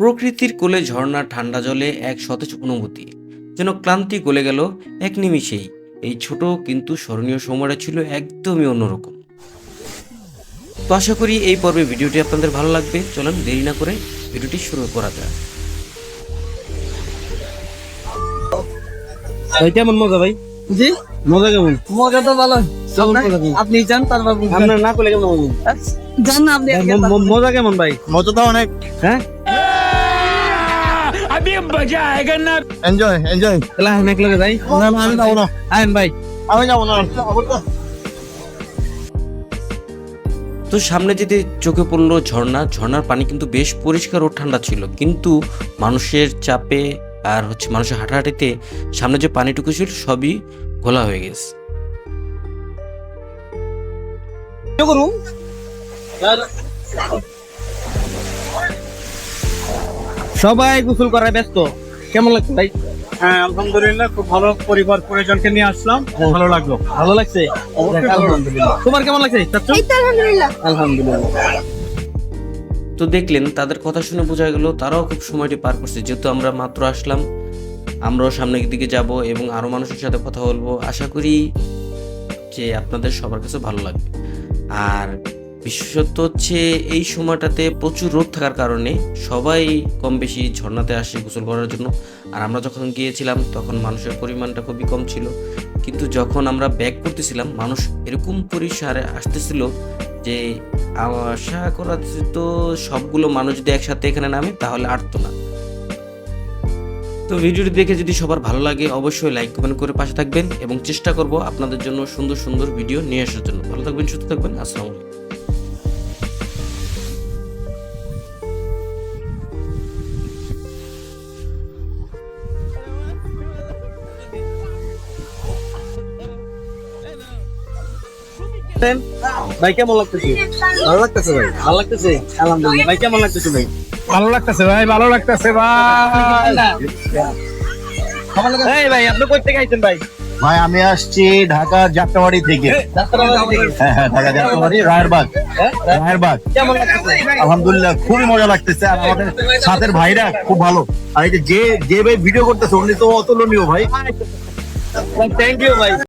প্রকৃতির কোলে ঝর্ণার ঠান্ডা জলে এক সতেজ অনুভূতি। যেন ক্লান্তি গলে গেল এক নিমিষেই। এই ছোট কিন্তু স্মরণীয় সময়টা ছিল একদমই অন্যরকম। তো আশা করি এই পর্বে ভিডিওটি আপনাদের ভালো লাগবে। চলুন দেরি না করে ভিডিওটি শুরু করা যাক। ভাই কেমন মজা ভাই? জি। মজা কেমন? মজা তো ভালো? আপনি যান তারপর আপনার না করলে কেমন মজা না আপনি মজা কেমন ভাই? মজা তো অনেক। হ্যাঁ? এনজয় এনজয় তাহলে আমি এক যাই না না আমি যাব না আইন ভাই আমি যাব না তো সামনে যেতে চোখে পড়ল ঝর্ণা ঝর্ণার পানি কিন্তু বেশ পরিষ্কার ও ঠান্ডা ছিল। কিন্তু মানুষের চাপে আর হচ্ছে মানুষের হাঁটাহাঁটিতে সামনে যে পানিটুকু ছিল সবই ঘোলা হয়ে গেছে। সবাই গোসল করায় ব্যস্ত। কেমন লাগছে ভাই? হ্যাঁ আলহামদুলিল্লাহ খুব ভালো পরিবার পরিজনকে নিয়ে আসলাম। ভালো লাগল। ভালো লাগছে? আলহামদুলিল্লাহ। তোমার কেমন লাগছে চাচ্চু আলহামদুলিল্লাহ। তো দেখলেন তাদের কথা শুনে বোঝা গেল তারাও খুব সময়টি পার করছে। যেহেতু আমরা মাত্র আসলাম আমরাও সামনের দিকে যাব এবং আরও মানুষের সাথে কথা বলব। আশা করি যে আপনাদের সবার কাছে ভালো লাগবে। আর বিশেষত হচ্ছে এই সময়টাতে প্রচুর রোদ থাকার কারণে সবাই কম বেশি ঝর্ণাতে আসে গোসল করার জন্য। আর আমরা যখন গিয়েছিলাম, তখন মানুষের পরিমাণটা খুবই কম ছিল। কিন্তু যখন আমরা ব্যাক করতেছিলাম, মানুষ এরকম পরিসরে আসতেছিল যে, আশা করা তো সবগুলো মানুষ যদি একসাথে এখানে নামে, তাহলে আটতো না। তো ভিডিওটি দেখে যদি সবার ভালো লাগে, অবশ্যই লাইক কমেন্ট করে পাশে থাকবেন এবং চেষ্টা করব আপনাদের জন্য সুন্দর সুন্দর ভিডিও নিয়ে আসার জন্য। ভালো থাকবেন, সুস্থ থাকবেন, আসসালামু আলাইকুম। ভাই কেমন লাগতেছে? ভালো লাগতেছে ভাই। ভালো লাগতেছে? আলহামদুলিল্লাহ। ভাই কেমন লাগতেছে ভাই? ভালো লাগতেছে ভাই ভালো লাগতেছে ভাই। ভাই আপনি কই থেকে আইছেন ভাই? ভাই আমি আসছি ঢাকা যাত্রাবাড়ি থেকে। হ্যাঁ হ্যাঁ ঢাকা যাত্রাবাড়ি রায়েরবাগ। রায়েরবাগ? কেমন লাগতেছে? আলহামদুলিল্লাহ খুবই মজা লাগতেছে। আর আমাদের সাথের ভাইরা খুব ভালো। আর এই যে যে যে ভাই ভিডিও করতেছে উনি তো অতুলনীয় ভাই। থ্যাংক ইউ ভাই।